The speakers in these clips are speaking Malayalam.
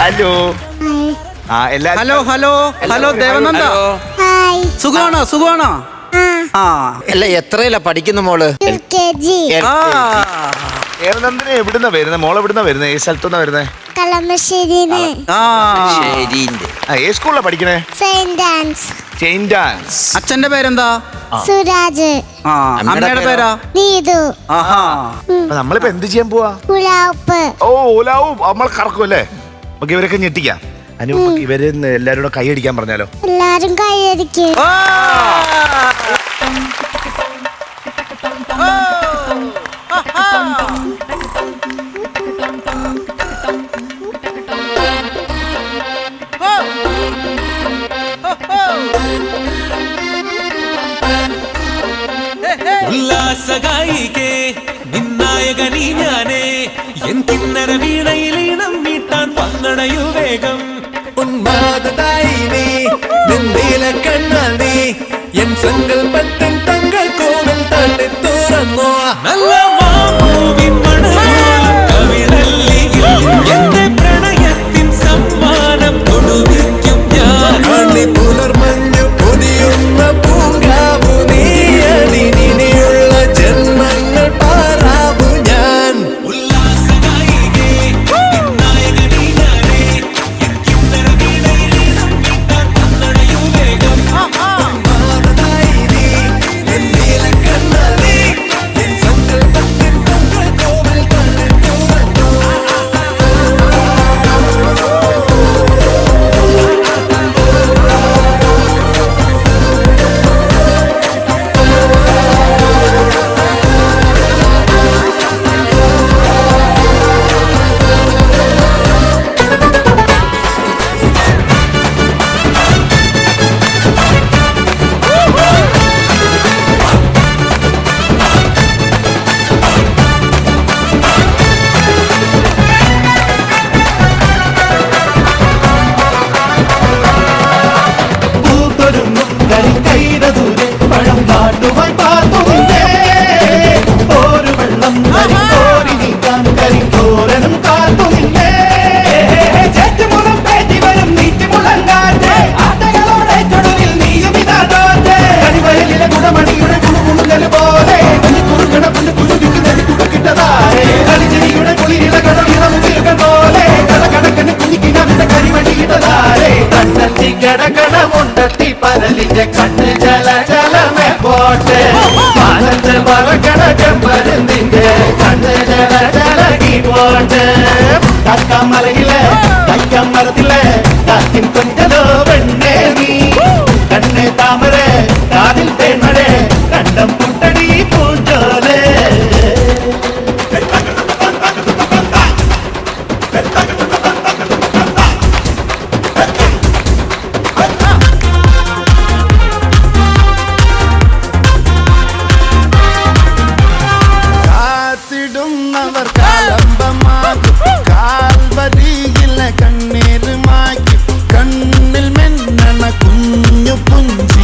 ഹലോ. ആ എല്ലാ hello hello hello Devananda. Hi. സുഖമാണോ? സുഖമാണോ? ആ. അല്ല എത്രയില പഠിക്കുന്ന മോൾ? L K G. ആ. ദേവനന്ദനെ എവിടുന്ന വരുന്നത് മോൾ എവിടുന്ന വരുന്നത് ഏത് സ്ഥലത്തുനിന്നാ വരുന്നത് കളമശ്ശേരിന്ന് ആ. ശരിന്റെ ആ ഏത് സ്കൂളിലാ പഠിക്കണേ? സെയിന്റ് ഡാൻസ് സെയിന്റ് ഡാൻസ് അച്ഛന്റെ പേരെന്താ? സുരാജ്. ആ അമ്മയുടെ അമ്മയുടെ പേരോ? പേരാ? നീതു. ആഹാ. അപ്പൊ നമ്മളിപ്പോ എന്ത് ചെയ്യാൻ പോവാ? പുലാപ്പ് ഓ ഓലാവും നമ്മൾ കറക്കും അല്ലേ? നമുക്ക് ഇവരൊക്കെ ഞെട്ടിക്കാം. അനു ഇവർ എല്ലാരും കൂടെ കൈയടിക്കാൻ പറഞ്ഞാലോ? എല്ലാരും കൈയടിക്കും. ആ. ഉല്ലാസഗായികേ നിന്നായകനീ ഞാനേ എൻ കിന്നര വീണയിലീണം വീട്ടാൻ വന്നണയു വേഗം. ഉന്മാതായി നീ നിന്നീല കണ്ണാൽ നീ എൻ സങ്കൽപ്പത്തിൻ பதத்தி பதலிஞ்ச கண்ணு ஜல ஜலமே போட்டு. பதந்து மரக்கட ஜம்பருந்திங்க கண்ணு ஜல ஜலகி போட்டு. தக்கா மலையில தைக்க மரத்தில தத்தின் கொஞ்சதோ வெண்ணே நீ. கண்ணு தாமரை காதில் தேன்மழை கண்டம் அவர் கலம்பமாகி கால்வரியில கண்ணீர் மாக்கி கண்ணில் மென்னன குஞ்சு புஞ்சு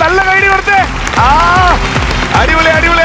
നല്ല കൈഡി നിർത്ത് ആ അടിപൊളി അടിപൊളി.